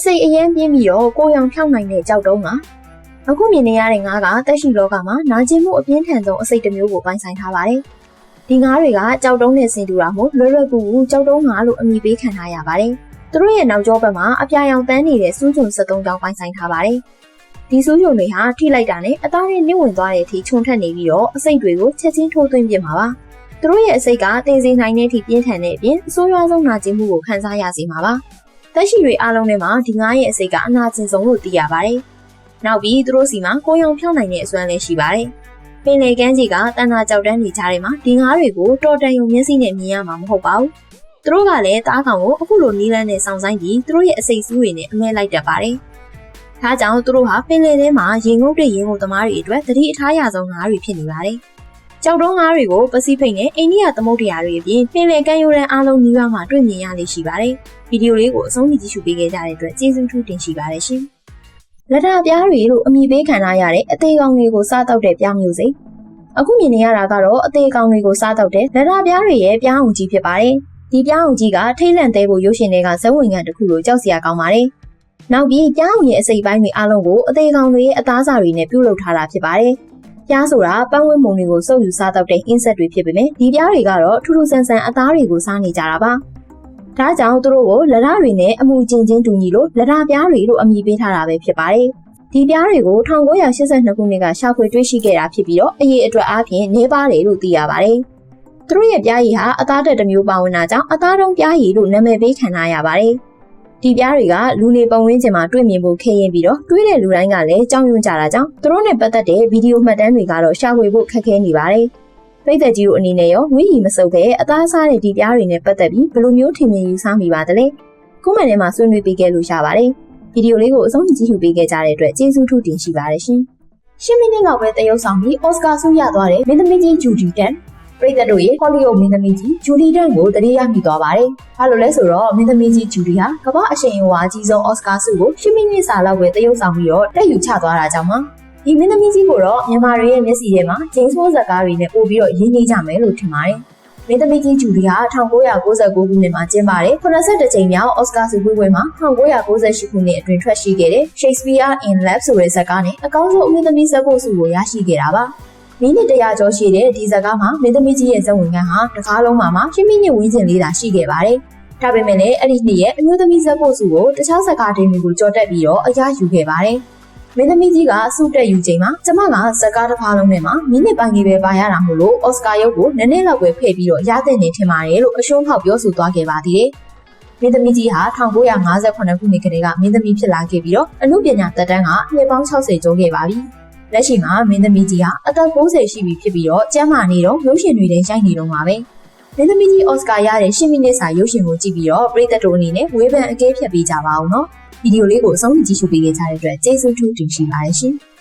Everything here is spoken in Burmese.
အစိတ်အယမ်းပြင်းပြီးတော့ကိုယ်ရောင်ဖြောင်းနိုင်တဲ့ကြောက်တုံးကအခုမြင်နေရတဲ့ငါးကတက်ရှိလောကမှာနာကျင်မှုအပြင်းထန်ဆုံးအစိတ်တစ်မျိုးကိုပိုင်ဆိုင်ထားပါတယ်။ဒီငါးတွေကကြောက်တုံးနဲ့ဆင်တူတာမို့လွယ်လွယ်ကူကူကြောက်တုံးငါးလို့အမည်ပေးခံထားရပါတယ်။သူတို့ရဲ့နောက်ကျောဘက်မှာအပြာရောင်တန်းနေတဲ့စူးချုံ73ကြောင်ပိုင်ဆိုင်ထားပါတယ်။ဒီစူးချုံတွေဟာထိလိုက်တာနဲ့အသားတွေနှိမ့်ဝင်သွားတဲ့အထိခြုံထက်နေပြီးတော့အစိတ်တွေကိုချက်ချင်းထိုးသွင်းပြစ်မှာပါ။သူတို့ရဲ့အစိတ်ကတင်စီနိုင်တဲ့အထိပြင်းထန်တဲ့အပြင်အဆိုးရွားဆုံးနာကျင်မှုကိုခံစားရစေမှာပါ။ တက်ရှိတွေအားလုံးထဲမှာဒီငါးရဲ့အစိတ်ကအနာကျင်ဆုံးလို့သိရပါတယ်။နောက်ပြီးသူတို့စီမှာကိုရောင်ဖြောင်းနိုင်တဲ့အစွမ်းလည်းရှိပါတယ်။ပင်လေကမ်းကြီးကတန်တာကြောက်တန်းနေကြတဲ့မှာဒီငါးတွေကိုတော်တန်ယုံမျက်စိနဲ့မြင်ရမှာမဟုတ်ပါဘူး။သူတို့ကလည်းတားကောင်ကိုအခုလိုနီးလန်းနဲ့စောင့်ဆိုင်ပြီးသူတို့ရဲ့အစိတ်စူးတွေနဲ့အမဲလိုက်တတ်ပါတယ်။ဒါကြောင့်သူတို့ဟာပင်လေထဲမှာရေငုပ်တဲ့ရေငုပ်သမားတွေအတွက်တတိအထားရဆုံးငါးတွေဖြစ်နေပါတယ်။ ကြောက်တုံးငါးတွေကိုပစိဖိတ်နဲ့အိန္ဒိယသမုဒ္ဒရာတွေအပြင်ပင်လယ်ကမ်းရိုးတန်းအားလုံးနီးပါးမှာတွေ့မြင်ရလေရှိပါတယ်။ဗီဒီယိုလေးကိုအဆုံးထိကြည့်ရှုပေးခဲ့ကြတဲ့အတွက်ကျေးဇူးထူးတင်ရှိပါတယ်ရှင်။လက်ထပြားတွေလို့အမည်ပေးခံထားရတဲ့အသေးကောင်တွေကိုစားတောက်တဲ့ပြားမျိုးစိအခုမြင်နေရတာကတော့အသေးကောင်တွေကိုစားတောက်တဲ့လက်ထပြားတွေရဲ့ပြားအောင်ကြီးဖြစ်ပါတယ်။ဒီပြားအောင်ကြီးကထိတ်လန့်သေးဖို့ရုပ်ရှင်တွေကဇဝင်ငံတစ်ခုလိုကြောက်စရာကောင်းပါတယ်။နောက်ပြီးပြားအောင်ရဲ့အစိပ်ပိုင်းတွေအလုံးကိုအသေးကောင်တွေရဲ့အသားစာတွေနဲ့ပြုလုပ်ထားတာဖြစ်ပါတယ်။ ပြားဆိုတာပန်းဝင်းမုံတွေကိုစုပ်ယူစားတောက်တဲ့ insect တွေဖြစ်ပေမဲ့ဒီပြားတွေကတော့ထူးထူးဆန်းဆန်းအသားတွေကိုစားနေကြတာပါ။ဒါကြောင့်သူတို့ကိုလက်ရတွေနဲ့အမူကျင်ချင်းတူညီလို့လက်ရပြားတွေလို့အမည်ပေးထားတာပဲဖြစ်ပါတယ်။ဒီပြားတွေကို1982ခုနှစ်ကရှာဖွေတွေ့ရှိခဲ့တာဖြစ်ပြီးတော့အရေးအတွက်အားဖြင့်နေပါတယ်လို့သိရပါတယ်။သူတို့ရဲ့ပြားရည်ဟာအသားတက်တစ်မျိုးပါဝင်တာကြောင့်အသားတုံးပြားရည်လို့နာမည်ပေးခံထားရပါတယ်။ ဒီပြားတွေကလူနေပုံရင်းချင်မှာတွေ့မြင်ဖို့ခဲရင်ပြီးတော့တွေးတဲ့လူတိုင်းကလည်းကြောက်ရွံ့ကြတာကြောင့်သူတို့နဲ့ပတ်သက်တဲ့ဗီဒီယိုမှတ်တမ်းတွေကတော့ရှာဖွေဖို့ခက်ခဲနေပါတယ်။ပိတ်သက်ကြီးတို့အနေနဲ့ရောဝီရီမစုပ်ပဲအသားစားတဲ့ဒီပြားတွေနဲ့ပတ်သက်ပြီးဘယ်လိုမျိုးထင်မြင်ယူဆမိပါသလဲ။ခုမှန်ထဲမှာဆွေးနွေးပေးခဲ့လို့ရပါတယ်။ဗီဒီယိုလေးကိုအဆုံးကြည့်ရှုပေးခဲ့ကြတဲ့အတွက်ကျေးဇူးထူးတင်ရှိပါတယ်ရှင်။ရှင်းမိနစ်လောက်ပဲတရုပ်ဆောင်ပြီးအော်စကာဆုရသွားတဲ့မင်းသမီးကြီးဂျူဒီတန် ပရိသတ်တို့ရဲ့ဟောလိဝုဒ်မင်းသမီးကြီးဂျူဒီတန်ကိုတတိယမိသွားပါတယ်။ဘာလို့လဲဆိုတော့မင်းသမီးကြီးဂျူဒီဟာကမ္ဘာအရှိန်အဝါအကြီးဆုံးအော်စကာဆုကိုရှင်းမိနစ်စာလောက်ပဲတရုပ်ဆောင်ပြီးတော့တက်ယူချသွားတာကြောင့်ပါ။ဒီမင်းသမီးကြီးကိုတော့မြန်မာတွေရဲ့မျက်စိထဲမှာဂျိမ်းစ်မိုးဇက်ကားတွေနဲ့ပို့ပြီးတော့ရင်းနှီးကြမယ်လို့ထင်ပါတယ်။မင်းသမီးကြီးဂျူလီဟာ1999ခုနှစ်မှာကျင်းပတဲ့82ကြိမ်မြောက်အော်စကာဆုပွဲပွဲမှာ1998ခုနှစ်အတွင်းထွက်ရှိခဲ့တဲ့ Shakespeare in Love ဆိုတဲ့ဇာတ်ကားနဲ့အကောင်းဆုံးအမင်းသမီးဇာတ်ဖို့ဆုကိုရရှိခဲ့တာပါ။ မိနစ်တရာကျော်ရှိတဲ့ဒီဇာတ်ကားမှာမင်းသမီးကြီးရဲ့ဇာတ်ဝင်ခန်းဟာတကားလုံးမှာမှ10မိနစ်ဝန်းကျင်လေးသာရှိခဲ့ပါတယ်။ဒါပေမဲ့လည်းအဲ့ဒီနှစ်ရဲ့အမျိုးသမီးဇာတ်ဖို့ဆုကိုတခြားဇာတ်ကားတင်တွေကိုကြော်တက်ပြီးတော့အရယူခဲ့ပါတယ်။မင်းသမီးကြီးကစုတက်ယူချိန်မှာကျမကဇက်ကားတစ်ဖားလုံးနဲ့မှမိနစ်ပိုင်းကြီးပဲပါရတာမို့လို့အော်စကာရုပ်ကိုနည်းနည်းလောက်ပဲဖဲ့ပြီးတော့ရတဲ့နေထင်ပါတယ်လို့အရှုံးဖောက်ပြောဆိုသွားခဲ့ပါသေးတယ်။မင်းသမီးကြီးဟာ1958ခုနှစ်ကတည်းကမင်းသမီးဖြစ်လာခဲ့ပြီးတော့အမှုပညာတက်တန်းကနှစ်ပေါင်း60ကျော်ခဲ့ပါပြီ။ လက်ရှိမှာမင်းသမီးကြီးဟာအသက်60ရှိပြီဖြစ်ပြီးတော့ကျန်းမာနေတော့ရုပ်ရှင်တွေနဲ့ရိုက်နေတော့မှာပဲ။မင်းသမီးကြီးအော်စကာရတဲ့10မိနစ်စာရုပ်ရှင်ကိုကြည့်ပြီးတော့ပရိသတ်တို့အနေနဲ့ဝေဖန်အကဲဖြတ်ပေးကြပါဦးနော်။ဗီဒီယိုလေးကိုအဆုံးထိကြည့်ရှုပေးခဲ့ကြတဲ့အတွက်ကျေးဇူးထူးတင်ရှိပါတယ်ရှင်။